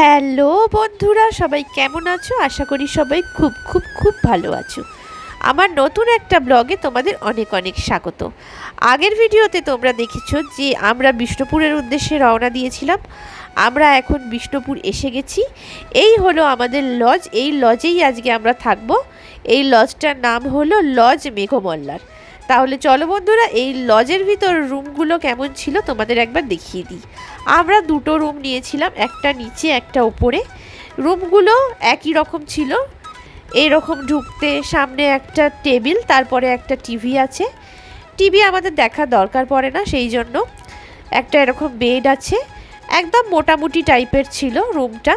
Hello বন্ধুরা, সবাই কেমন আছো? আশা করি সবাই খুব খুব খুব ভালো আছো। আমার নতুন একটা ব্লগে তোমাদের অনেক অনেক স্বাগত। আগের ভিডিওতে তোমরা দেখেছ যে আমরা বিষ্ণুপুরের উদ্দেশ্যে রওনা দিয়েছিলাম। আমরা এখন বিষ্ণুপুর এসে গেছি। এই হলো আমাদের লজ, এই লজেই আজকে আমরা থাকব। এই লজটার নাম হলো লজ মেঘমল্লার। তাহলে চলো বন্ধুরা, এই লজের ভিতর রুমগুলো কেমন ছিল তোমাদের একবার দেখিয়ে দিই। আমরা দুটো রুম নিয়েছিলাম, একটা নিচে, একটা ওপরে রুমগুলো একই রকম ছিল। এরকম ঢুকতে সামনে একটা টেবিল তারপরে একটা টিভি আছে। টিভি আমাদের দেখার দরকার পড়ে না, সেই জন্য একটা এরকম বেড আছে। একদম মোটামুটি টাইপের ছিল রুমটা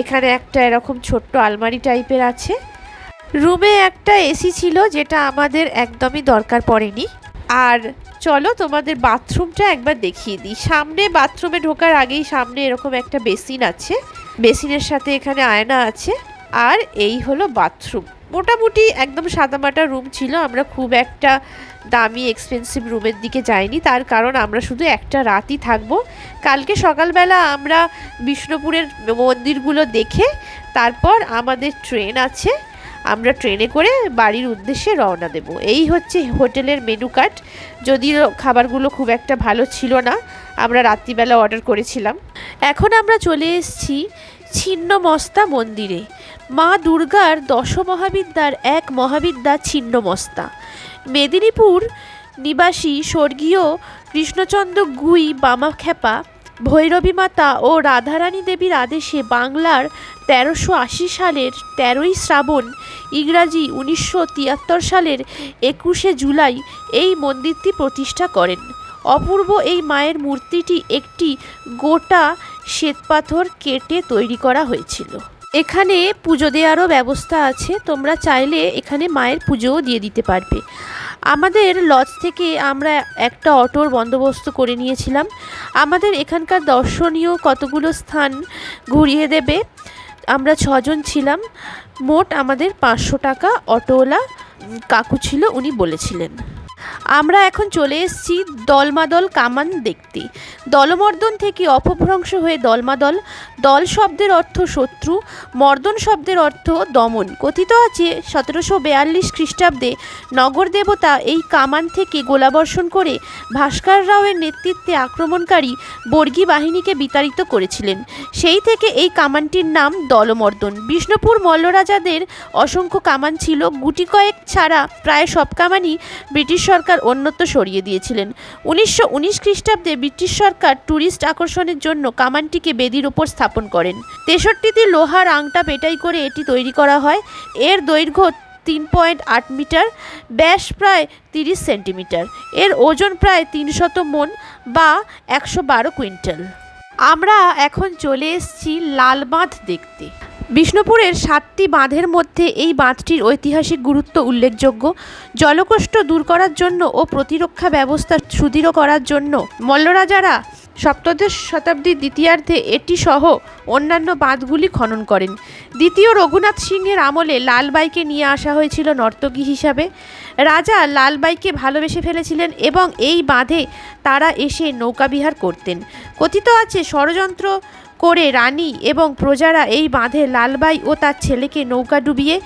এখানে একটা এরকম ছোট্ট আলমারি টাইপের আছে। রুমে একটা এসি ছিল যেটা আমাদের একদমই দরকার পড়েনি। আর চলো তোমাদের বাথরুমটা একবার দেখিয়ে দিই। সামনে বাথরুমে ঢোকার আগেই সামনে এরকম একটা বেসিন আছে। বেসিনের সাথে এখানে আয়না আছে। আর এই হলো বাথরুম। মোটামুটি একদম সাদামাটা রুম ছিল। আমরা খুব একটা দামি এক্সপেন্সিভ রুমের দিকে যাইনি। তার কারণ আমরা শুধু একটা রাতই থাকব। কালকে সকালবেলা আমরা বিষ্ণুপুরের মন্দিরগুলো দেখে তারপর আমাদের ট্রেন আছে। আমরা ট্রেনে করে বাড়ির উদ্দেশ্যে রওনা দেব। এই হচ্ছে হোটেলের মেনু কার্ড। যদিও খাবারগুলো খুব একটা ভালো ছিল না, আমরা রাত্রিবেলা অর্ডার করেছিলাম। এখন আমরা চলে এসেছি ছিন্নমস্তা মন্দিরে। মা দুর্গার দশ মহাবিদ্যার এক মহাবিদ্যা ছিন্নমস্তা। মেদিনীপুর নিবাসী স্বর্গীয় কৃষ্ণচন্দ্র গুই বামাখ্যাপা ভৈরবী মাতা ও রাধারানী দেবীর আদেশে বাংলার তেরোশো আশি সালের তেরোই শ্রাবণ, ইংরাজি উনিশশো তিয়াত্তর সালের একুশে জুলাই এই মন্দিরটি প্রতিষ্ঠা করেন। অপূর্ব এই মায়ের মূর্তিটি একটি গোটা শ্বেতপাথর কেটে তৈরি করা হয়েছিল। এখানে পুজো দেওয়ারও ব্যবস্থা আছে, তোমরা চাইলে এখানে মায়ের পুজোও দিয়ে দিতে পারবে। আমাদের লজ থেকে আমরা একটা অটোর বন্দোবস্ত করে নিয়েছিলাম। আমাদের এখানকার দর্শনীয় কতগুলো স্থান ঘুরিয়ে দেবে। আমরা ছজন ছিলাম। মোট আমাদের পাঁচশো টাকা অটোওয়ালা কাকু ছিল, উনি বলেছিলেন। আমরা এখন চলে এসেছি দলমাদল কামান দেখতে। দলমর্দন থেকে অপভ্রংশ হয়ে দলমাদল দল শব্দের অর্থ শত্রু, মর্দন শব্দের অর্থ দমন। কথিত আছে, সতেরোশো বেয়াল্লিশ খ্রিস্টাব্দে নগর দেবতা এই কামান থেকে গোলাবর্ষণ করে ভাস্কর রাওয়ের নেতৃত্বে আক্রমণকারী বর্গী বাহিনীকে বিতাড়িত করেছিলেন। সেই থেকে এই কামানটির নাম দলমর্দন। বিষ্ণুপুর মল্লরাজাদের অসংখ্য কামান ছিল, গুটি কয়েক ছাড়া প্রায় সব কামানই ব্রিটিশ সরকার অন্যত্র সরিয়ে দিয়েছিলেন। উনিশশো উনিশ খ্রিস্টাব্দে ব্রিটিশ সরকার ট্যুরিস্ট আকর্ষণের জন্য কামানটিকে বেদির উপর স্থাপন করেন। তেষট্টিটি লোহার আংটা পেটাই করে এটি তৈরি করা হয়। এর দৈর্ঘ্য তিন পয়েন্ট আট মিটার, ব্যাস প্রায় তিরিশ সেন্টিমিটার। এর ওজন প্রায় তিনশত মন বা একশো বারো কুইন্টাল। আমরা এখন চলে এসেছি লাল বাঁধ দেখতে। বিষ্ণুপুরের সাতটি বাঁধের মধ্যে এই বাঁধটির ঐতিহাসিক গুরুত্ব উল্লেখযোগ্য। জলকষ্ট দূর করার জন্য ও প্রতিরক্ষা ব্যবস্থা সুদৃঢ় করার জন্য মল্লরাজারা সপ্তদশ শতাব্দীর দ্বিতীয়ার্ধে এটি সহ অন্যান্য বাঁধগুলি খনন করেন। দ্বিতীয় রঘুনাথ সিংহের আমলে লালবাইকে নিয়ে আসা হয়েছিল নর্তকী হিসাবে। রাজা লালবাইকে ভালোবেসে ফেলেছিলেন এবং এই বাঁধে তারা এসে নৌকাবিহার করতেন। কথিত আছে, ষড়যন্ত্র করে রানী এবং প্রজারা এই বাঁধে লালবাই ও তার ছেলেকে নৌকা ডুবিয়ে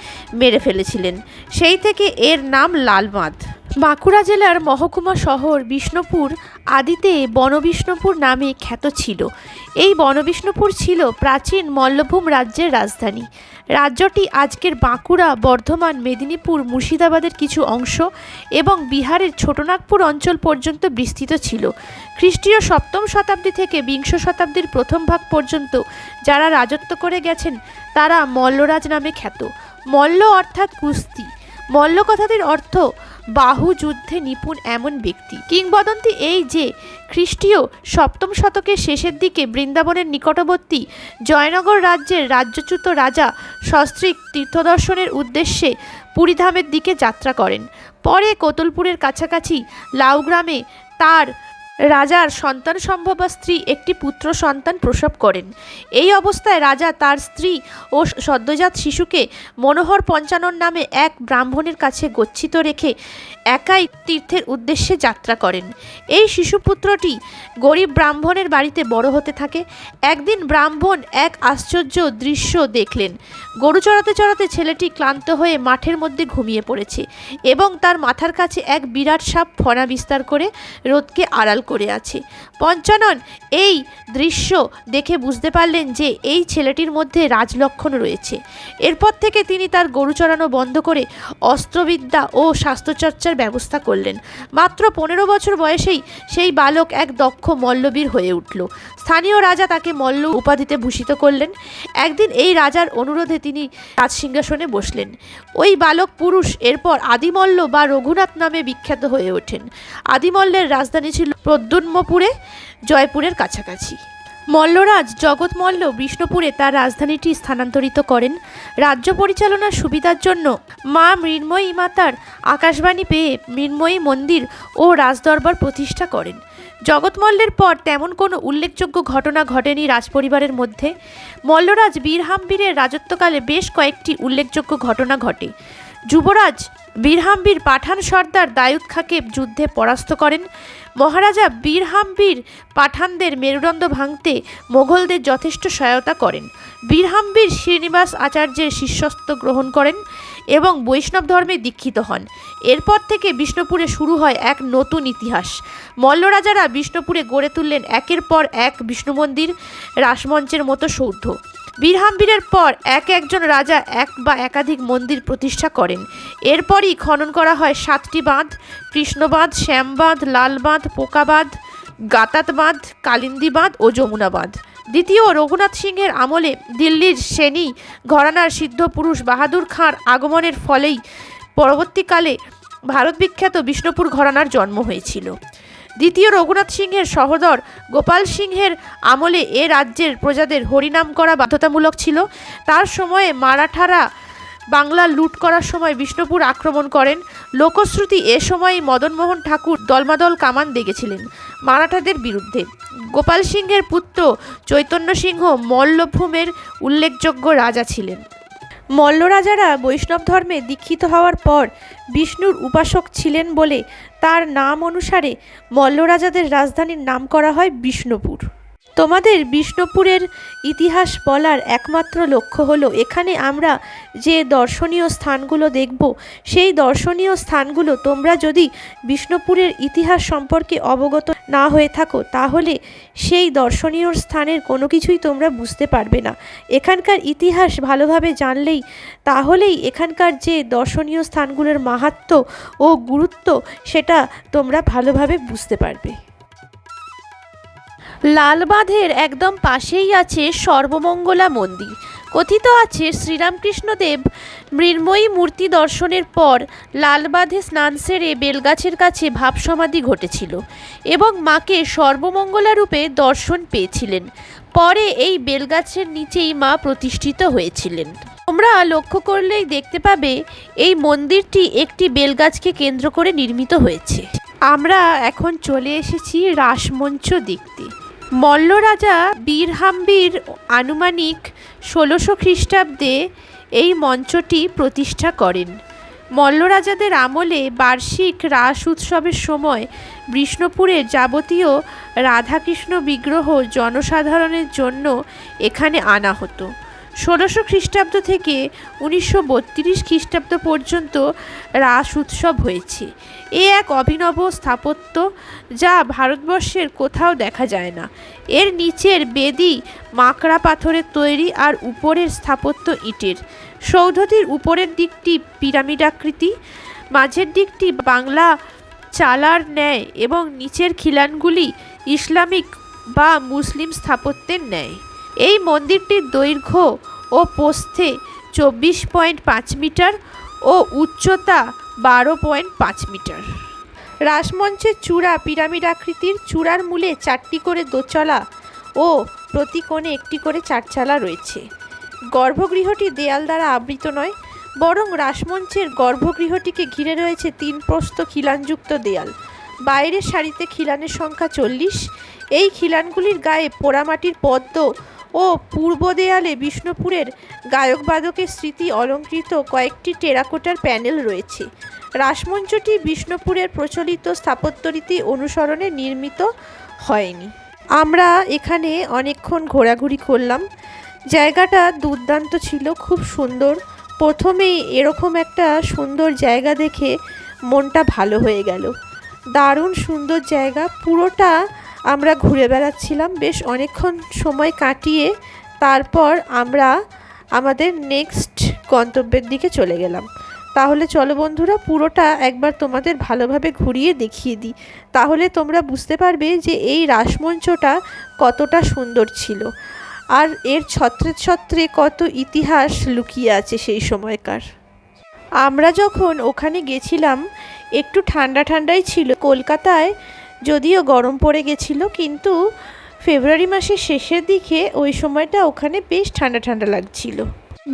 মেরে ফেলেছিলেন। সেই থেকে এর নাম লাল বাঁধ বাঁকুড়া জেলার মহকুমা শহর বিষ্ণুপুর আদিতে বনবিষ্ণুপুর নামে খ্যাত ছিল। এই বনবিষ্ণুপুর ছিল প্রাচীন মল্লভূম রাজ্যের রাজধানী। রাজ্যটি আজকের বাঁকুড়া, বর্ধমান, মেদিনীপুর, মুর্শিদাবাদের কিছু অংশ এবং বিহারের ছোটনাগপুর অঞ্চল পর্যন্ত বিস্তৃত ছিল। খ্রিস্টীয় সপ্তম শতাব্দী থেকে বিংশ শতাব্দীর প্রথম ভাগ পর্যন্ত যারা রাজত্ব করে গেছেন, তারা মল্লরাজ নামে খ্যাত। মল্ল অর্থাৎ কুস্তি। মল্ল কথাটির অর্থ বাহু যুদ্ধে নিপুণ এমন ব্যক্তি। কিংবদন্তি এই যে, খ্রিস্টীয় সপ্তম শতকের শেষের দিকে বৃন্দাবনের নিকটবর্তী জয়নগর রাজ্যের রাজ্যচ্যুত রাজা সস্ত্রিক তীর্থদর্শনের উদ্দেশ্যে পুরীধামের দিকে যাত্রা করেন। পরে কোতলপুরের কাছাকাছি লাউগ্রামে তার রাজার সন্তান সম্ভবা স্ত্রী একটি পুত্র সন্তান প্রসব করেন। এই অবস্থায় রাজা তার স্ত্রী ও সদ্যজাত শিশুকে মনোহর পঞ্চানন নামে এক ব্রাহ্মণের কাছে গচ্ছিত রেখে একাই তীর্থের উদ্দেশ্যে যাত্রা করেন। এই শিশুপুত্রটি গরিব ব্রাহ্মণের বাড়িতে বড় হতে থাকে। একদিন ব্রাহ্মণ এক আশ্চর্য দৃশ্য দেখলেন। গরু চড়াতে চড়াতে ছেলেটি ক্লান্ত হয়ে মাঠের মধ্যে ঘুমিয়ে পড়েছে এবং তার মাথার কাছে এক বিরাট সাপ ফনা বিস্তার করে রোদকে আড়াল করে আছে। পঞ্চানন, এই দৃশ্য দেখে বুঝতে পারলেন যে এই ছেলেটির মধ্যে রাজলক্ষণ রয়েছে। এরপর থেকে তিনি তার গরু চড়ানো বন্ধ করে অস্ত্রবিদ্যা ও স্বাস্থ্যচর্চার ব্যবস্থা করলেন। মাত্র পনেরো বছর বয়সেই সেই বালক এক দক্ষ মল্লবীর হয়ে উঠল। স্থানীয় রাজা তাকে মল্ল উপাধিতে ভূষিত করলেন। একদিন এই রাজার অনুরোধে তিনি রাজসিংহাসনে বসলেন। ওই বালক পুরুষ এরপর আদিমল্ল বা রঘুনাথ নামে বিখ্যাত হয়ে ওঠেন। আদিমল্লের রাজধানী ছিল প্রদ্যুন্মপুরে জয়পুরের কাছাকাছি। মল্লরাজ জগৎ মল্ল বিষ্ণুপুরে তার রাজধানীটি স্থানান্তরিত করেন। রাজ্য পরিচালনার সুবিধার জন্য মা মৃন্ময়ী মাতার আকাশবাণী পেয়ে মৃন্ময়ী মন্দির ও রাজদরবার প্রতিষ্ঠা করেন। জগৎমল্লের পর তেমন কোনো উল্লেখযোগ্য ঘটনা ঘটেনি রাজপরিবারের মধ্যে। মল্লরাজ বীরহাম্বীরের রাজত্বকালে বেশ কয়েকটি উল্লেখযোগ্য ঘটনা ঘটে। যুবরাজ বীরহাম্বীর পাঠান সর্দার দায়ুদ খাঁকে যুদ্ধে পরাস্ত করেন। মহারাজা বীরহাম্বীর পাঠানদের মেরুদণ্ড ভাঙতে মোগলদের যথেষ্ট সহায়তা করেন। বীরহাম্বীর শ্রীনিবাস আচার্যের শিষ্যত্ব গ্রহণ করেন এবং বৈষ্ণব ধর্মে দীক্ষিত হন। এরপর থেকে বিষ্ণুপুরে শুরু হয় এক নতুন ইতিহাস। মল্লরাজারা বিষ্ণুপুরে গড়ে তুললেন একের পর এক বিষ্ণু মন্দির রাসমঞ্চের মতো সৌধ। বীরহাম্বীরের পর এক একজন রাজা এক বা একাধিক মন্দির প্রতিষ্ঠা করেন। এরপরই খনন করা হয় সাতটি বাঁধ, কৃষ্ণবাঁধ, শ্যামবাঁধ, লালবাঁধ, পোকাবাঁধ গাতাত বাঁধ কালিন্দী বাঁধ ও যমুনা বাঁধ দ্বিতীয় রঘুনাথ সিংহের আমলে দিল্লির সেনী ঘরানার সিদ্ধ পুরুষ বাহাদুর খাঁর আগমনের ফলেই পরবর্তীকালে ভারত বিখ্যাত বিষ্ণুপুর ঘরানার জন্ম হয়েছিল। দ্বিতীয় রঘুনাথ সিংহের সহোদর গোপাল সিংহের আমলে এ রাজ্যের প্রজাদের হরিনাম করা বাধ্যতামূলক ছিল। তার সময়ে মারাঠারা বাংলা লুট করার সময় বিষ্ণুপুর আক্রমণ করেন। লোকশ্রুতি এ সময় মদনমোহন ঠাকুর দলমাদল কামান দেখেছিলেন মারাঠাদের বিরুদ্ধে। গোপাল সিংহের পুত্র চৈতন্য সিংহ মল্লভূমের উল্লেখযোগ্য রাজা ছিলেন। মল্ল রাজারা বৈষ্ণব ধর্মে দীক্ষিত হওয়ার পর বিষ্ণুর উপাসক ছিলেন বলে তার নাম অনুসারে মল্লরাজাদের রাজধানীর নাম করা হয় বিষ্ণুপুর। তোমাদের বিষ্ণুপুরের ইতিহাস বলার একমাত্র লক্ষ্য হলো, এখানে আমরা যে দর্শনীয় স্থানগুলো দেখব, সেই দর্শনীয় স্থানগুলো তোমরা যদি বিষ্ণুপুরের ইতিহাস সম্পর্কে অবগত না হয়ে থাকো, তাহলে সেই দর্শনীয় স্থানের কোনো কিছুই তোমরা বুঝতে পারবে না। এখানকার ইতিহাস ভালোভাবে জানলেই, তাহলেই এখানকার যে দর্শনীয় স্থানগুলোর মাহাত্ম্য ও গুরুত্ব, সেটা তোমরা ভালোভাবে বুঝতে পারবে। লালবাঁধের একদম পাশেই আছে সর্বমঙ্গলা মন্দির। কথিত আছে শ্রীরামকৃষ্ণদেব মৃন্ময়ী মূর্তি দর্শনের পর লালবাঁধে স্নান সেরে বেলগাছের কাছে ভাবসমাধি ঘটেছিল এবং মাকে সর্বমঙ্গলা রূপে দর্শন পেয়েছিলেন। পরে এই বেলগাছের নিচেই মা প্রতিষ্ঠিত হয়েছিলেন। তোমরা লক্ষ্য করলেই দেখতে পাবে এই মন্দিরটি একটি বেলগাছকে কেন্দ্র করে নির্মিত হয়েছে। আমরা এখন চলে এসেছি রাসমঞ্চ দেখতে। মল্ল রাজা বীরহাম্বীর আনুমানিক ষোলোশো খ্রিস্টাব্দে এই মঞ্চটি প্রতিষ্ঠা করেন। মল্লরাজাদের আমলে বার্ষিক রাস উৎসবের সময় বিষ্ণুপুরের যাবতীয় রাধাকৃষ্ণ বিগ্রহ জনসাধারণের জন্য এখানে আনা হতো। ষোলোশো খ্রিস্টাব্দ থেকে উনিশশো বত্রিশ খ্রিস্টাব্দ পর্যন্ত রাস উৎসব হয়েছে। এ এক অভিনব স্থাপত্য যা ভারতবর্ষের কোথাও দেখা যায় না। এর নিচের বেদি মাকড়া পাথরের তৈরি আর উপরের স্থাপত্য ইটের। সৌধটির উপরের দিকটি পিরামিডাকৃতি মাঝের দিকটি বাংলা চালার ন্যায় এবং নিচের খিলানগুলি ইসলামিক বা মুসলিম স্থাপত্যের ন্যায়। এই মন্দিরটির দৈর্ঘ্য ও প্রস্থে চব্বিশ পয়েন্ট পাঁচ মিটার ও উচ্চতা বারো পয়েন্ট পাঁচ মিটার। রাসমঞ্চের চূড়া পিরামিড আকৃতির চূড়ার মূলে চারটি করে দোচলা ও প্রতি কোণে একটি করে চারচালা রয়েছে। গর্ভগৃহটি দেয়াল দ্বারা আবৃত নয়, বরং রাসমঞ্চের গর্ভগৃহটিকে ঘিরে রয়েছে তিন প্রস্থ খিলানযুক্ত দেয়াল। বাইরের সারিতে খিলানের সংখ্যা চল্লিশ। এই খিলানগুলির গায়ে পোড়ামাটির পদ্ম ও পূর্ব দেয়ালে বিষ্ণুপুরের গায়কবাদকের স্মৃতি অলঙ্কৃত কয়েকটি টেরাকোটার প্যানেল রয়েছে। রাসমঞ্চটি বিষ্ণুপুরের প্রচলিত স্থাপত্যরীতি অনুসরণে নির্মিত হয়নি। আমরা এখানে অনেকক্ষণ ঘোরাঘুরি করলাম। জায়গাটা দুর্দান্ত ছিল, খুব সুন্দর। প্রথমেই এরকম একটা সুন্দর জায়গা দেখে মনটা ভালো হয়ে গেল। দারুণ সুন্দর জায়গা, পুরোটা আমরা ঘুরে বেড়াচ্ছিলাম। বেশ অনেকক্ষণ সময় কাটিয়ে তারপর আমরা আমাদের নেক্সট গন্তব্যের দিকে চলে গেলাম। তাহলে চলো বন্ধুরা, পুরোটা একবার তোমাদের ভালোভাবে ঘুরিয়ে দেখিয়ে দিই। তাহলে তোমরা বুঝতে পারবে যে এই রাসমঞ্চটা কতটা সুন্দর ছিল। আর এর ছত্রে ছত্রে কত ইতিহাস লুকিয়ে আছে সেই সময়কার। আমরা যখন ওখানে গেছিলাম, একটু ঠান্ডা ঠান্ডাই ছিল। কলকাতায় যদিও গরম পড়ে গেছিল, কিন্তু ফেব্রুয়ারি মাসের শেষের দিকে ওই সময়টা ওখানে বেশ ঠান্ডা ঠান্ডা লাগছিল।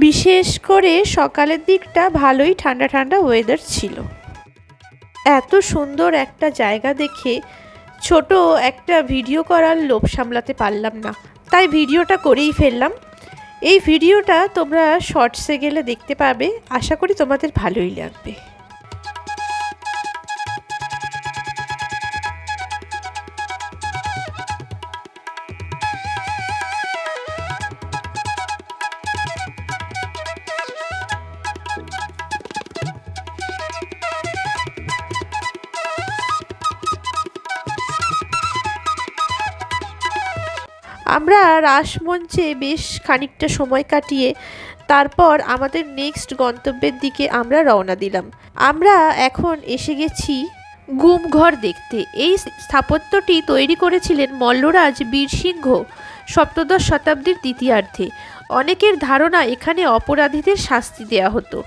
বিশেষ করে সকালের দিকটা ভালোই ঠান্ডা ঠান্ডা ওয়েদার ছিল। এত সুন্দর একটা জায়গা দেখে ছোট একটা ভিডিও করার লোভ সামলাতে পারলাম না। তাই ভিডিওটা করেই ফেললাম। এই ভিডিওটা তোমরা শর্টসে গেলে দেখতে পাবে। আশা করি তোমাদের ভালোই লাগবে। আমরা রাসমঞ্চে বেশ খানিকটা সময় কাটিয়ে তারপর আমাদের নেক্সট গন্তব্যের দিকে আমরা রওনা দিলাম। আমরা এখন এসে গেছি গুমঘর দেখতে। এই স্থাপত্যটি তৈরি করেছিলেন মল্লরাজ বীরসিংহ সপ্তদশ শতাব্দীর দ্বিতীয়ার্ধে। অনেকের ধারণা এখানে অপরাধীদের শাস্তি দেয়া হতো।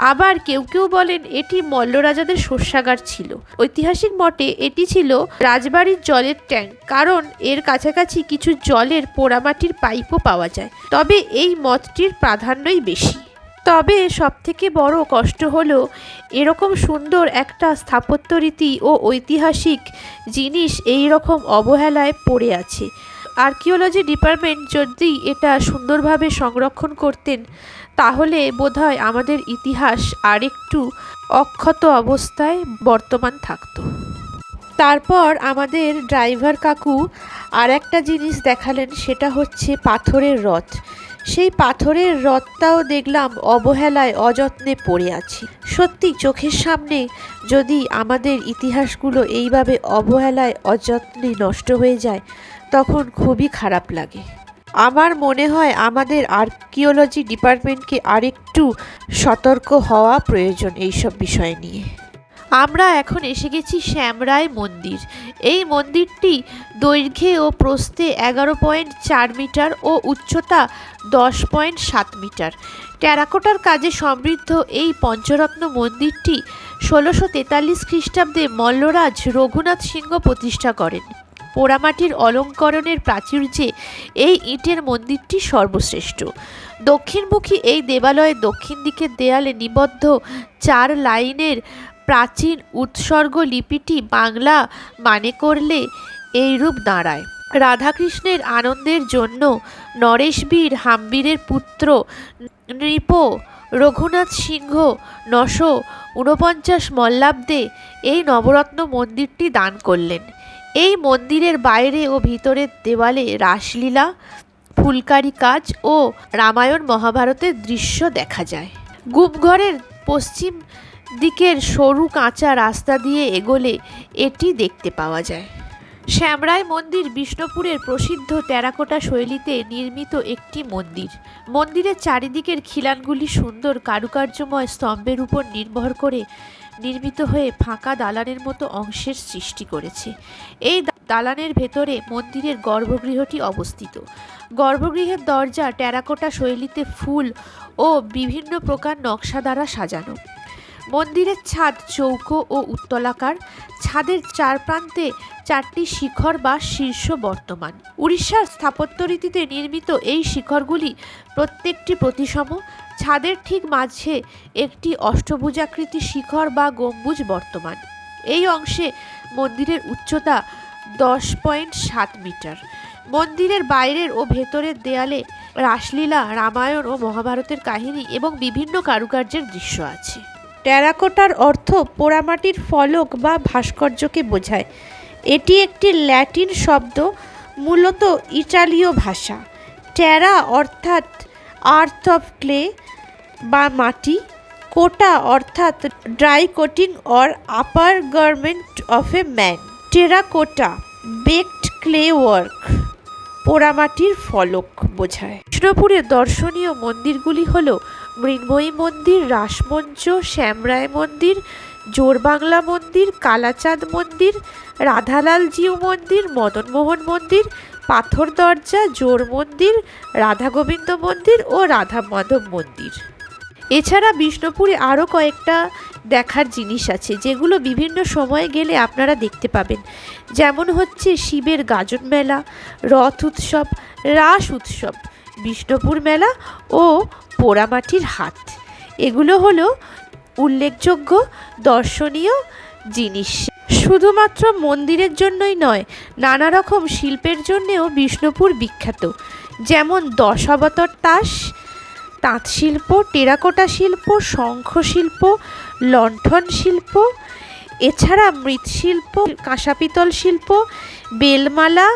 আবার কেউ কেউ বলেন এটি মল্লরাজাদের শস্যাগার ছিল। ঐতিহাসিক মতে এটি ছিল রাজবাড়ির জলের ট্যাঙ্ক, কারণ এর কাছাকাছি কিছু জলের পোড়ামাটির পাইপও পাওয়া যায়। তবে এই মতটির প্রাধান্যই বেশি। তবে সবথেকে বড় কষ্ট হলো এরকম সুন্দর একটা স্থাপত্য রীতি ও ঐতিহাসিক জিনিস এই রকম অবহেলায় পড়ে আছে। আর্কিওলজি ডিপার্টমেন্ট যদি এটা সুন্দরভাবে সংরক্ষণ করতেন তাহলে বোধহয় আমাদের ইতিহাস আরেকটু অক্ষত অবস্থায় বর্তমান থাকতো। তারপর আমাদের ড্রাইভার কাকু আর একটা জিনিস দেখালেন, সেটা হচ্ছে পাথরের রথ। সেই পাথরের রথটাও দেখলাম অবহেলায় অযত্নে পড়ে আছে। সত্যি চোখের সামনে যদি আমাদের ইতিহাসগুলো এইভাবে অবহেলায়, অযত্নে নষ্ট হয়ে যায়, তখন খুবই খারাপ লাগে। আমার মনে হয় আমাদের আর্কিওলজি ডিপার্টমেন্টকে আরেকটু সতর্ক হওয়া প্রয়োজন এইসব বিষয় নিয়ে। আমরা এখন এসে গেছি শ্যামরায় মন্দির। এই মন্দিরটি দৈর্ঘ্যে ও প্রস্থে এগারো পয়েন্ট চার মিটার ও উচ্চতা দশ পয়েন্ট সাত মিটার। টেরাকোটার কাজে সমৃদ্ধ এই পঞ্চরত্ন মন্দিরটি ষোলোশো তেতাল্লিশ খ্রিস্টাব্দে মল্লরাজ রঘুনাথ সিংহ প্রতিষ্ঠা করেন। পোড়ামাটির অলঙ্করণের প্রাচুর্যে এই ইটের মন্দিরটি সর্বশ্রেষ্ঠ। দক্ষিণমুখী এই দেবালয়ের দক্ষিণ দিকের দেয়ালে নিবদ্ধ চার লাইনের প্রাচীন উৎসর্গ লিপিটি বাংলা মানে করলে এই রূপ দাঁড়ায় রাধাকৃষ্ণের আনন্দের জন্য নরেশবীর হাম্বীরের পুত্র নৃপ রঘুনাথ সিংহ নশো ঊনপঞ্চাশ মল্লাব্দে এই নবরত্ন মন্দিরটি দান করলেন। এই মন্দিরের বাইরে ও ভিতরের দেওয়ালে রাসলীলা, ফুলকারি কাজ ও রামায়ণ মহাভারতের দৃশ্য দেখা যায়। গুপঘরের পশ্চিম দিকের সরু কাঁচা রাস্তা দিয়ে এগোলে এটি দেখতে পাওয়া যায়। শ্যামরায় মন্দির বিষ্ণুপুরের প্রসিদ্ধ টেরাকোটা শৈলীতে নির্মিত একটি মন্দির। মন্দিরের চারিদিকের খিলানগুলি সুন্দর, কারুকার্যময় স্তম্ভের উপর নির্ভর করে নির্মিত হয়ে ফাঁকা দালানের মতো অংশের সৃষ্টি করেছে। এই দালানের ভেতরে মন্দিরের গর্ভগৃহটি অবস্থিত। গর্ভগৃহের দরজা, টেরাকোটা শৈলীতে ফুল ও বিভিন্ন প্রকার নকশা দ্বারা সাজানো। মন্দিরের ছাদ চৌকো ও উত্তলাকার। ছাদের চার প্রান্তে চারটি শিখর বা শীর্ষ বর্তমান। উড়িষ্যার স্থাপত্যরীতিতে নির্মিত এই শিখরগুলি প্রত্যেকটি প্রতিসম ছাদের ঠিক মাঝে একটি অষ্টভুজাকৃতি শিখর বা গম্বুজ বর্তমান। এই অংশে মন্দিরের উচ্চতা দশ পয়েন্ট সাত মিটার। মন্দিরের বাইরের ও ভেতরের দেয়ালে রাসলীলা, রামায়ণ ও মহাভারতের কাহিনী এবং বিভিন্ন কারুকার্যের দৃশ্য আছে। টেরাকোটার অর্থ পোড়ামাটির ফলক বা ভাস্কর্যকে বোঝায়। এটি একটি ল্যাটিন শব্দ, মূলত ইটালীয় ভাষা। টেরা অর্থাৎ আর্থ অফ ক্লে বা মাটি, কোটা অর্থাৎ dry coating or upper garment of a man. Terracotta, baked clay work, পোড়ামাটির ফলক বোঝায়। কৃষ্ণপুরের দর্শনীয় মন্দিরগুলি হল মৃন্ময়ী মন্দির, রাসমঞ্চ, শ্যামরায় মন্দির, জোরবাংলা মন্দির, কালাচাঁদ মন্দির রাধালাল জিউ মন্দির, মদনমোহন মন্দির পাথর দরজা, জোর মন্দির, রাধা গোবিন্দ মন্দির ও রাধা মাধব মন্দির। এছাড়া বিষ্ণুপুরে আরও কয়েকটা দেখার জিনিস আছে, যেগুলো বিভিন্ন সময়ে গেলে আপনারা দেখতে পাবেন। যেমন হচ্ছে শিবের গাজন মেলা, রথ উৎসব, রাস উৎসব, বিষ্ণুপুর মেলা ও পোড়ামাটির হাট। এগুলো হলো উল্লেখযোগ্য, দর্শনীয় জিনিস। শুধুমাত্র মন্দিরের জন্যই নয় নানা রকম শিল্পের জন্যেও বিষ্ণুপুর বিখ্যাত। যেমন দশাবতার তাস তাঁত শিল্প টেরাকোটা শিল্প শঙ্খ শিল্প লণ্ঠন শিল্প, এছাড়া মৃৎশিল্প কাঁসা পিতল শিল্প, বেলমালা,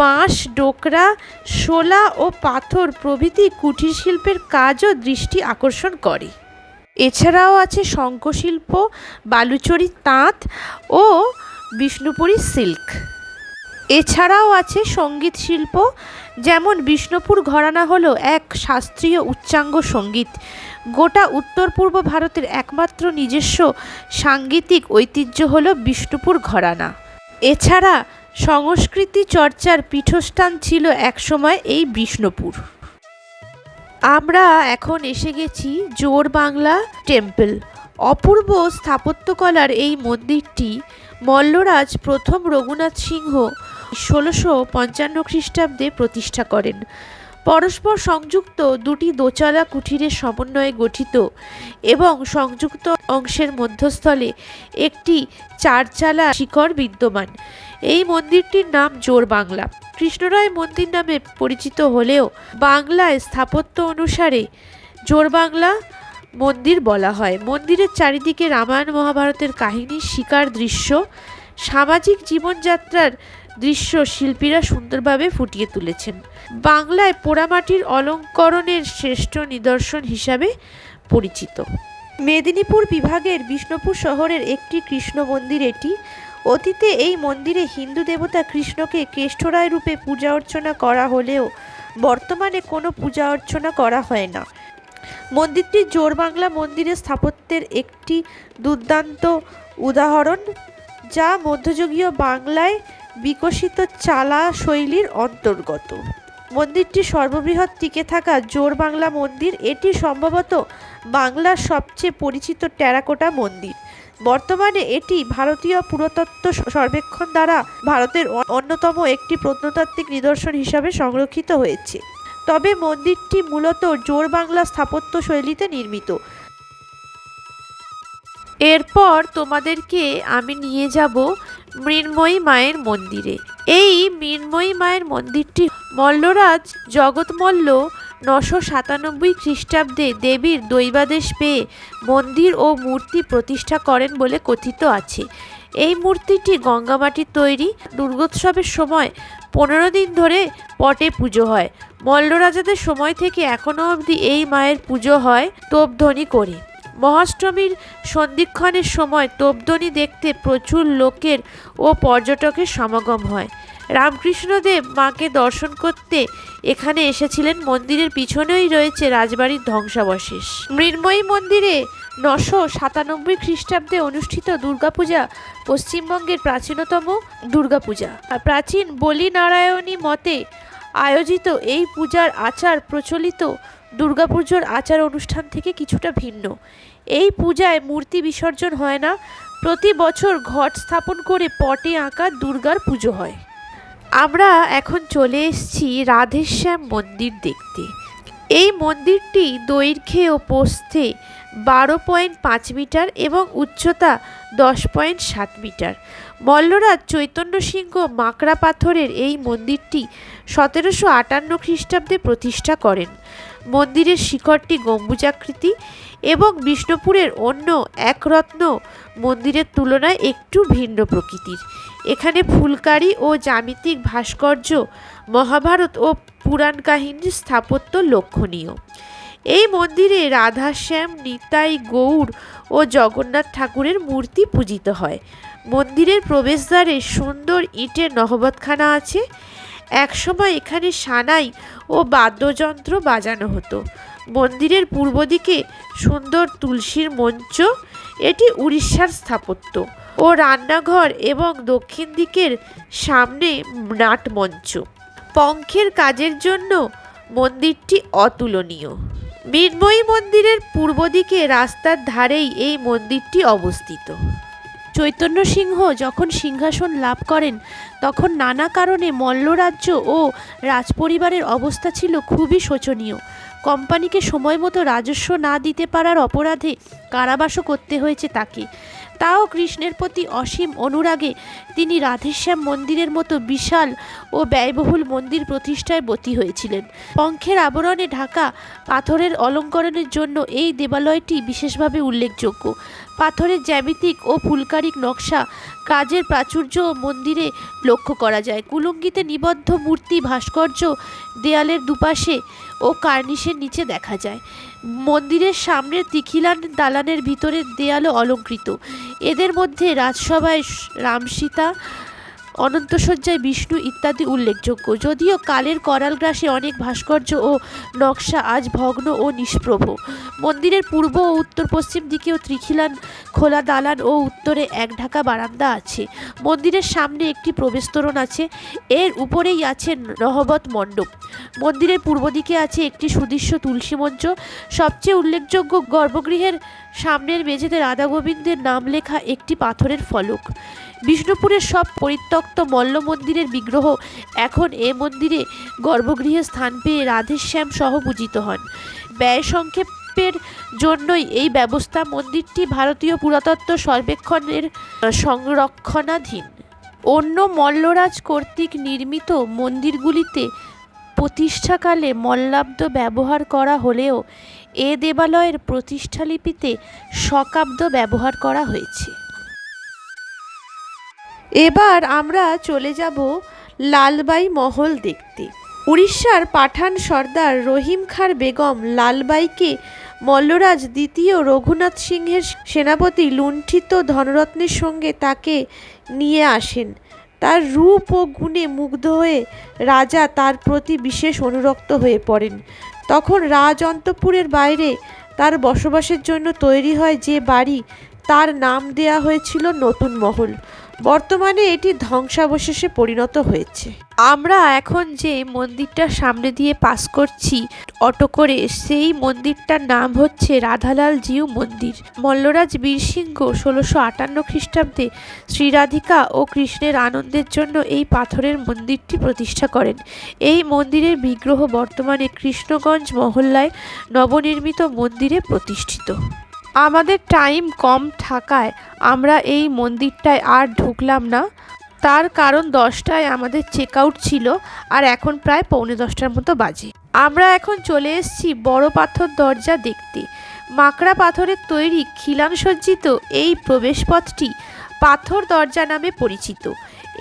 বাঁশ, ডোকরা, শোলা ও পাথর প্রভৃতি কুটির শিল্পের কাজও দৃষ্টি আকর্ষণ করে। এছাড়াও আছে শঙ্খশিল্প, বালুচরি তাঁত ও বিষ্ণুপুরী সিল্ক। এছাড়াও আছে সংগীত শিল্প, যেমন বিষ্ণুপুর ঘরানা হলো এক শাস্ত্রীয় উচ্চাঙ্গ সংগীত। গোটা উত্তর পূর্ব ভারতের একমাত্র নিজস্ব সাংগীতিক ঐতিহ্য হলো বিষ্ণুপুর ঘরানা। এছাড়া সংস্কৃতি চর্চার পীঠস্থান ছিল একসময় এই বিষ্ণুপুর। আমরা এখন এসে গেছি জোর বাংলা টেম্পল। অপূর্ব স্থাপত্যকলার এই মন্দিরটি মল্লরাজ প্রথম রঘুনাথ সিংহ ষোলোশো পঞ্চান্ন খ্রিস্টাব্দে প্রতিষ্ঠা করেন। পরস্পর সংযুক্ত দুটি দোচালা কুঠিরের সমন্বয়ে গঠিত এবং সংযুক্ত অংশের মধ্যস্থলে একটি চারচালা শিখর বিদ্যমান। এই মন্দিরটির নাম জোর বাংলা। কৃষ্ণরায় মন্দির নামে পরিচিত হলেও বাংলায় স্থাপত্য অনুসারে জোর বাংলা মন্দির বলা হয়। মন্দিরের চারিদিকে রামায়ণ মহাভারতের কাহিনী, শিকার দৃশ্য, সামাজিক জীবনযাত্রার দৃশ্য শিল্পীরা সুন্দরভাবে ফুটিয়ে তুলেছেন। বাংলায় পোড়ামাটির অলঙ্করণের শ্রেষ্ঠ নিদর্শন হিসাবে পরিচিত। মেদিনীপুর বিভাগের বিষ্ণুপুর শহরের একটি কৃষ্ণ মন্দির এটি। অতীতে এই মন্দিরে হিন্দু দেবতা কৃষ্ণকে কেষ্টরায় রূপে পূজা অর্চনা করা হলেও বর্তমানে কোনো পূজা অর্চনা করা হয় না। মন্দিরটি জোর বাংলা মন্দিরের স্থাপত্যের একটি দুর্দান্ত উদাহরণ, যা মধ্যযুগীয় বাংলায় বিকশিত চালা শৈলীর অন্তর্গত। মন্দিরটি সর্ববৃহৎ টিকে থাকা জোর বাংলা মন্দির। এটি সম্ভবত বাংলার সবচেয়ে পরিচিত টেরাকোটা মন্দির। বর্তমানে এটি ভারতীয় পুরাতত্ত্ব সর্বেক্ষণ দ্বারা ভারতের অন্যতম একটি প্রত্নতাত্ত্বিক নিদর্শন হিসাবে সংরক্ষিত হয়েছে। তবে মন্দিরটি মূলত জোর বাংলা স্থাপত্য শৈলীতে নির্মিত। এরপর তোমাদেরকে আমি নিয়ে যাব মৃন্ময়ী মায়ের মন্দিরে। এই মৃন্ময়ী মায়ের মন্দিরটি মল্লরাজ জগৎমল্ল নশো সাতানব্বই খ্রিস্টাব্দে দেবীর দৈবাদেশ পেয়ে মন্দির ও মূর্তি প্রতিষ্ঠা করেন বলে কথিত আছে। এই মূর্তিটি গঙ্গামাটির তৈরি। দুর্গোৎসবের সময় পনেরো দিন ধরে পটে পুজো হয়। মল্লরাজাদের সময় থেকে এখনও অবধি এই মায়ের পুজো হয় তোপধ্বনি করে। মহাষ্টমীর সন্ধিক্ষণের সময় তোপধ্বনি দেখতে প্রচুর লোকের ও পর্যটকের সমাগম হয়। রামকৃষ্ণদেব মাকে দর্শন করতে এখানে এসেছিলেন। মন্দিরের পিছনেই রয়েছে রাজবাড়ির ধ্বংসাবশেষ। মৃন্ময়ী মন্দিরে নশো সাতানব্বই খ্রিস্টাব্দে অনুষ্ঠিত দুর্গাপূজা পশ্চিমবঙ্গের প্রাচীনতম দুর্গাপূজা। আর প্রাচীন বলি নারায়ণী মতে আয়োজিত এই পূজার আচার প্রচলিত দুর্গাপুজোর আচার অনুষ্ঠান থেকে কিছুটা ভিন্ন। এই পূজায় মূর্তি বিসর্জন হয় না, প্রতি বছর ঘট স্থাপন করে পটে আঁকা দুর্গার পুজো হয়। আমরা এখন চলে এসেছি রাধেশ্যাম মন্দির দেখতে। এই মন্দিরটি দৈর্ঘ্যে ও প্রস্থে বারো পয়েন্ট পাঁচ মিটার এবং উচ্চতা দশ পয়েন্ট সাত মিটার। মল্লরাজ চৈতন্য সিংহ মাকড়া পাথরের এই মন্দিরটি সতেরোশো আটান্ন খ্রিস্টাব্দে প্রতিষ্ঠা করেন। মন্দিরের শিখরটি গম্বুজাকৃতি এবং বিষ্ণুপুরের অন্য একরত্ন মন্দিরের তুলনায় একটু ভিন্ন প্রকৃতির। এখানে ফুলকারি ও জ্যামিতিক ভাস্কর্য, মহাভারত ও পুরাণ কাহিনীর স্থাপত্য লক্ষণীয়। এই মন্দিরে রাধা শ্যাম নিতাই গৌর ও জগন্নাথ ঠাকুরের মূর্তি পূজিত হয়। মন্দিরের প্রবেশদ্বারে সুন্দর ইটের নহবতখানা আছে। একসময় এখানে সানাই ও বাদ্যযন্ত্র বাজানো হতো। মন্দিরের পূর্ব দিকে সুন্দর তুলসীর মঞ্চ, এটি উড়িষ্যার স্থাপত্য ও রান্নাঘর এবং দক্ষিণ দিকের সামনে নাটমঞ্চ পঙ্খের কাজের জন্য মন্দিরটি অতুলনীয়। মৃন্ময়ী মন্দিরের পূর্ব দিকে রাস্তার ধারেই এই মন্দিরটি অবস্থিত। চৈতন্য সিংহ যখন সিংহাসন লাভ করেন, তখন নানা কারণে মল্লরাজ্য ও রাজপরিবারের অবস্থা ছিল খুবই শোচনীয়। কোম্পানিকে সময় মতো রাজস্ব না দিতে পারার অপরাধে কারাবাসও করতে হয়েছে তাকে। তাও কৃষ্ণের প্রতি অসীম অনুরাগে তিনি রাধেশ্যাম মন্দিরের মতো বিশাল ও ব্যয়বহুল মন্দির প্রতিষ্ঠায় বতী হয়েছিলেন। পঙ্খের আবরণে ঢাকা পাথরের অলঙ্করণের জন্য এই দেবালয়টি বিশেষভাবে উল্লেখযোগ্য। পাথরের জ্যামিতিক ও ফুলকারিক নকশা কাজের প্রাচুর্য মন্দিরে লক্ষ্য করা যায়। কুলুঙ্গিতে নিবদ্ধ মূর্তি ভাস্কর্য দেয়ালের দুপাশে ও কার্নিশের নিচে দেখা যায়। মন্দিরের সামনের তিখিলান দালানের ভিতরে দেয়ালও অলঙ্কৃত। এদের মধ্যে রাজসভায় রামসীতা অনন্তসজ্জায় বিষ্ণু ইত্যাদি উল্লেখযোগ্য। যদিও কালের করাল গ্রাসে অনেক ভাস্কর্য ও নকশা আজ ভগ্ন ও নিষ্প্রভ। মন্দিরের পূর্ব ও উত্তর পশ্চিম দিকেও ত্রিখিলান, খোলা দালান ও উত্তরে এক ঢাকা বারান্দা আছে। মন্দিরের সামনে একটি প্রবেশতোরণ আছে, এর উপরেই আছে নহবত মণ্ডপ। মন্দিরের পূর্ব দিকে আছে একটি সুদৃশ্য তুলসী মঞ্চ। সবচেয়ে উল্লেখযোগ্য গর্ভগৃহের সামনের মেঝেতে রাধা গোবিন্দের নাম লেখা একটি পাথরের ফলক। বিষ্ণুপুরের সব পরিত্যক্ত মল্ল মন্দিরের বিগ্রহ এখন এ মন্দিরে গর্ভগৃহে স্থান পেয়ে রাধেশ্যাম সহ পূজিত হন। ব্যয় সংক্ষেপের জন্যই এই ব্যবস্থা মন্দিরটি ভারতীয় পুরাতত্ত্ব সর্বেক্ষণের সংরক্ষণাধীন। অন্য মল্লরাজ কর্তৃক নির্মিত মন্দিরগুলিতে প্রতিষ্ঠাকালে মল্লাব্দ ব্যবহার করা হলেও এ দেবালয়ের প্রতিষ্ঠালিপিতে শকাব্দ ব্যবহার করা হয়েছে। এবার আমরা চলে যাব লালবাই মহল দেখতে। উড়িষ্যার পাঠান সর্দার রহিম খাঁর বেগম লালবাইকে মল্লরাজ দ্বিতীয় রঘুনাথ সিংহের সেনাপতি লুণ্ঠিত ধনরত্নের সঙ্গে তাকে নিয়ে আসেন। তার রূপ ও গুণে মুগ্ধ হয়ে রাজা তার প্রতি বিশেষ অনুরক্ত হয়ে পড়েন। তখন রাজ অন্তপুরের বাইরে তার বসবাসের জন্য তৈরি হয় যে বাড়ি, তার নাম দেয়া হয়েছিল নতুন মহল। বর্তমানে এটি ধ্বংসাবশেষে পরিণত হয়েছে। আমরা এখন যে মন্দিরটার সামনে দিয়ে পাস করছি, অটো করে, সেই মন্দিরটার নাম হচ্ছে রাধালাল জিউ মন্দির। মল্লরাজ বীরসিংহ ষোলোশো আটান্ন খ্রিস্টাব্দে শ্রীরাধিকা ও কৃষ্ণের আনন্দের জন্য এই পাথরের মন্দিরটি প্রতিষ্ঠা করেন। এই মন্দিরের বিগ্রহ বর্তমানে কৃষ্ণগঞ্জ মহল্লায় নবনির্মিত মন্দিরে প্রতিষ্ঠিত। আমাদের টাইম কম থাকায় আমরা এই মন্দিরটায় আর ঢুকলাম না। তার কারণ দশটায় আমাদের চেক আউট ছিল আর এখন প্রায় পৌনে দশটার মতো বাজে। আমরা এখন চলে এসেছি বড় পাথর দরজা দেখতে। মাকড়া পাথরের তৈরি খিলান সজ্জিত এই প্রবেশপথটি পাথর দরজা নামে পরিচিত।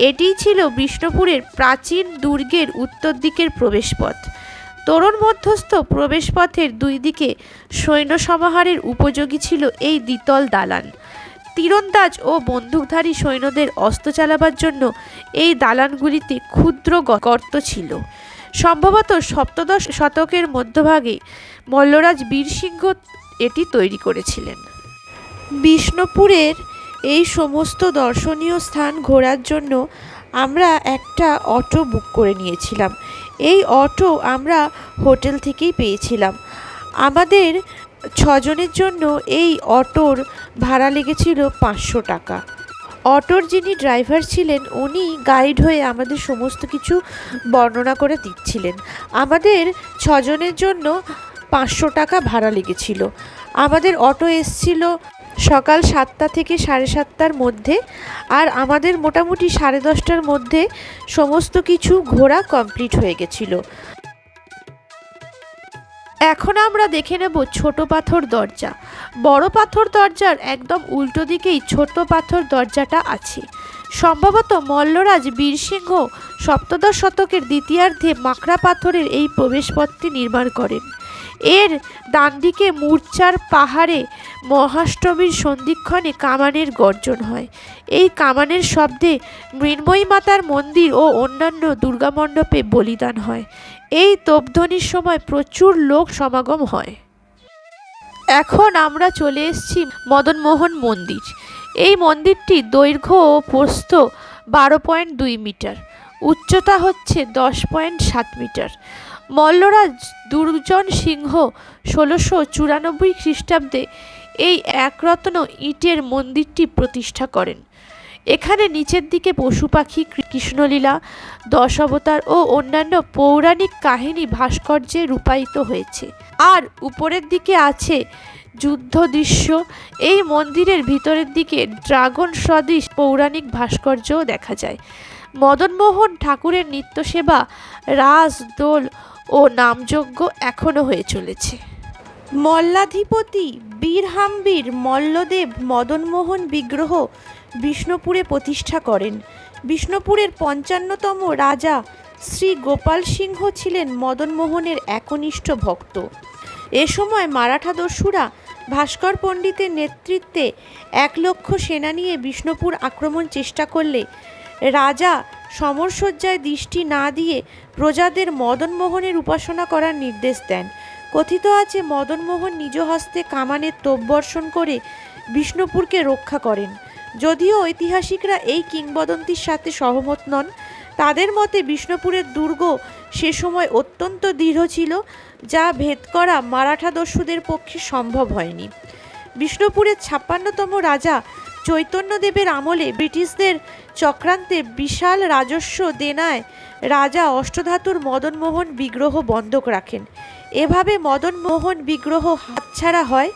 এটিই ছিল বিষ্ণুপুরের প্রাচীন দুর্গের উত্তর দিকের প্রবেশপথ। তরুণ মধ্যস্থ প্রবেশপথের দুই দিকে সৈন্য সমাহারের উপযোগী ছিল এই দ্বিতল দালান। তীরন্দাজ ও বন্দুকধারী সৈন্যদের অস্ত্র চালাবার জন্য এই দালানগুলিতে ক্ষুদ্র গর্ত ছিল। সম্ভবত সপ্তদশ শতকের মধ্যভাগে মল্লরাজ বীরসিংহ এটি তৈরি করেছিলেন। বিষ্ণুপুরের এই সমস্ত দর্শনীয় স্থান ঘোরার জন্য আমরা একটা অটো বুক করে নিয়েছিলাম। এই অটো আমরা হোটেল থেকেই পেয়েছিলাম। আমাদের ছজনের জন্য এই অটোর ভাড়া লেগেছিল পাঁচশো টাকা। অটোর যিনি ড্রাইভার ছিলেন, উনি গাইড হয়ে আমাদের সমস্ত কিছু বর্ণনা করে দিচ্ছিলেন। আমাদের ছজনের জন্য পাঁচশো টাকা ভাড়া লেগেছিল। আমাদের অটো এসছিল সকাল সাতটা থেকে সাড়ে সাতটার মধ্যে আর আমাদের মোটামুটি সাড়ে দশটার মধ্যে সমস্ত কিছু ঘোরা কমপ্লিট হয়ে গেছিল। এখন আমরা দেখে নেব ছোট পাথর দরজা। বড় পাথর দরজার একদম উল্টো দিকেই ছোট পাথর দরজাটা আছে। সম্ভবত মল্লরাজ, বীরসিংহ, সপ্তদশ শতকের দ্বিতীয়ার্ধে মাকড়া পাথরের এই প্রবেশপথটি নির্মাণ করেন। এর ডান দিকে মূর্চার পাহাড়ে মহাষ্টমীর সন্ধিক্ষণে কামানের গর্জন হয়। এই কামানের শব্দে মৃন্ময়ী মাতার মন্দির ও অন্যান্য দুর্গামণ্ডপে বলিদান হয়। এই তোপধ্বনির সময় প্রচুর লোক সমাগম হয়। এখন আমরা চলে এসেছি মদনমোহন মন্দির। এই মন্দিরটি দৈর্ঘ্য ও প্রস্থ বারো পয়েন্ট দুই মিটার, উচ্চতা হচ্ছে দশ পয়েন্ট সাত মিটার। মল্লরাজ দুর্জন সিংহ ষোলোশো চুরানব্বই খ্রিস্টাব্দে এই একরত্ন ইটের মন্দিরটি প্রতিষ্ঠা করেন। এখানে নিচের দিকে পশু পাখি কৃষ্ণলীলা দশ অবতার ও অন্যান্য পৌরাণিক কাহিনী ভাস্কর্যে রূপায়িত হয়েছে। আর উপরের দিকে আছে যুদ্ধ দৃশ্য এই মন্দিরের ভিতরের দিকে ড্রাগন সদৃশ পৌরাণিক ভাস্কর্যও দেখা যায়। মদনমোহন ঠাকুরের নিত্যসেবা রাস দোল ও নামযজ্ঞ এখনও হয়ে চলেছে। মল্লাধিপতি বীরহাম্বীর মল্লদেব মদনমোহন বিগ্রহ বিষ্ণুপুরে প্রতিষ্ঠা করেন। বিষ্ণুপুরের পঞ্চান্নতম রাজা শ্রী গোপাল সিংহ ছিলেন মদনমোহনের একনিষ্ঠ ভক্ত। এ সময় মারাঠা দস্যুরা ভাস্কর পণ্ডিতের নেতৃত্বে এক লক্ষ সেনা নিয়ে বিষ্ণুপুর আক্রমণ চেষ্টা করলে রাজা সমরসজ্জায় দৃষ্টি না দিয়ে প্রজাদের মদনমোহনের উপাসনা করার নির্দেশ দেন। কথিত আছে মদনমোহন নিজ হস্তে কামানের তোপ বর্ষণ করে বিষ্ণুপুরকে রক্ষা করেন। যদিও ঐতিহাসিকরা এই কিংবদন্তির সাথে সহমত নন। তাদের মতে বিষ্ণুপুরের দুর্গ সে সময় অত্যন্ত দৃঢ় ছিল, যা ভেদ করা মারাঠা দস্যুদের পক্ষে সম্ভব হয়নি। বিষ্ণুপুরের ছাপ্পান্নতম রাজা চৈতন্যদেবের আমলে ব্রিটিশদের চক্রান্তে বিশাল রাজস্ব দেনায় রাজা অষ্টধাতুর মদনমোহন বিগ্রহ বন্ধক রাখেন। এভাবে মদনমোহন বিগ্রহ হাতছাড়া হয়।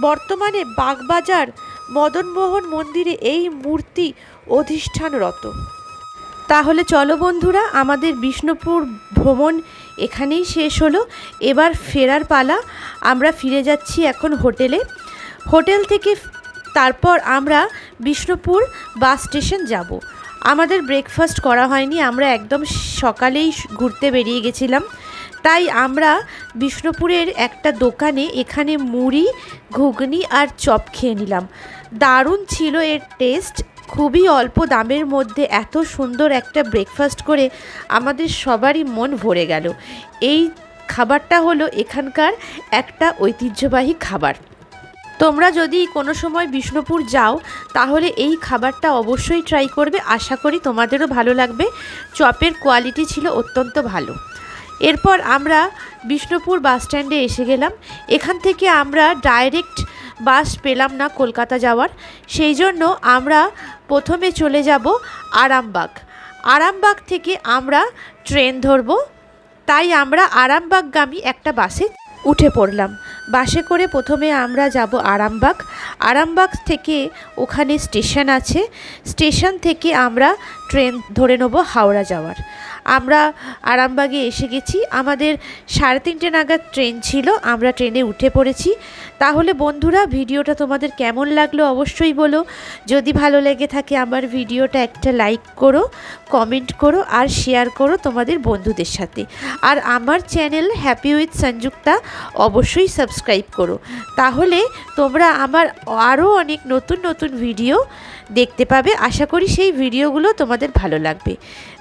বর্তমানে বাগবাজার মদনমোহন মন্দিরে এই মূর্তি অধিষ্ঠানরত। তাহলে চলো বন্ধুরা, আমাদের বিষ্ণুপুর ভ্রমণ এখানেই শেষ হলো। এবার ফেরার পালা, আমরা ফিরে যাচ্ছি এখন হোটেলে। হোটেল থেকে তারপর আমরা বিষ্ণুপুর বাস স্টেশন যাব। আমাদের ব্রেকফাস্ট করা হয়নি, আমরা একদম সকালেই ঘুরতে বেরিয়ে গেছিলাম। তাই আমরা বিষ্ণুপুরের একটা দোকানে এখানে মুড়ি, ঘুগনি আর চপ খেয়ে নিলাম। দারুণ ছিল এর টেস্ট খুবই অল্প দামের মধ্যে এত সুন্দর একটা ব্রেকফাস্ট করে আমাদের সবারই মন ভরে গেল। এই খাবারটা হলো এখানকার একটা ঐতিহ্যবাহী খাবার। তোমরা যদি কোনো সময় বিষ্ণুপুর যাও, তাহলে এই খাবারটা অবশ্যই ট্রাই করবে। আশা করি তোমাদেরও ভালো লাগবে। চপের কোয়ালিটি ছিল অত্যন্ত ভালো। এরপর আমরা বিষ্ণুপুর বাস স্ট্যান্ডে এসে গেলাম। এখান থেকে আমরা ডাইরেক্ট বাস পেলাম না কলকাতা যাওয়ার। সেই জন্য আমরা প্রথমে চলে যাব আরামবাগ। আরামবাগ থেকে আমরা ট্রেন ধরব। তাই আমরা আরামবাগগামী একটা বাসে উঠে পড়লাম। বাসে করে প্রথমে আমরা যাব আরামবাগ। আরামবাগ থেকে ওখানে স্টেশন আছে। স্টেশন থেকে আমরা ট্রেন ধরে নেব হাওড়া যাওয়ার। আমরা আরামবাগে এসে গেছি। আমাদের সাড়ে তিনটে নাগাদ ট্রেন ছিল, আমরা ট্রেনে উঠে পড়েছি। তাহলে বন্ধুরা, ভিডিওটা তোমাদের কেমন লাগল অবশ্যই বলো। যদি ভালো লেগে থাকে আমার ভিডিওটা একটা লাইক করো, কমেন্ট করো আর শেয়ার করো তোমাদের বন্ধুদের সাথে। আর আমার চ্যানেল হ্যাপি উইথ সংযুক্তা অবশ্যই সাবস্ক্রাইব করো। তাহলে তোমরা আমার আরও অনেক নতুন নতুন ভিডিও দেখতে পাবে। আশা করি সেই ভিডিওগুলো তোমাদের ভালো লাগবে।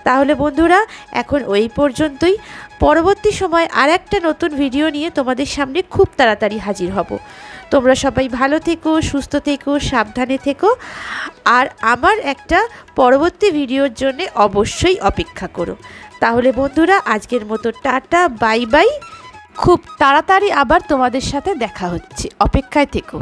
তাহলে বন্ধুরা, এখন ওই পর্যন্তই। পরবর্তী সময় আর একটা নতুন ভিডিও নিয়ে তোমাদের সামনে খুব তাড়াতাড়ি হাজির হব। তোমরা সবাই ভালো থেকো, সুস্থ থেকো, সাবধানে থেকো। আর আমার একটা পরবর্তী ভিডিওর জন্য অবশ্যই অপেক্ষা করো। তাহলে বন্ধুরা, আজকের মতো টাটা, বাই বাই। খুব তাড়াতাড়ি আবার তোমাদের সাথে দেখা হচ্ছে। অপেক্ষায় থেকো।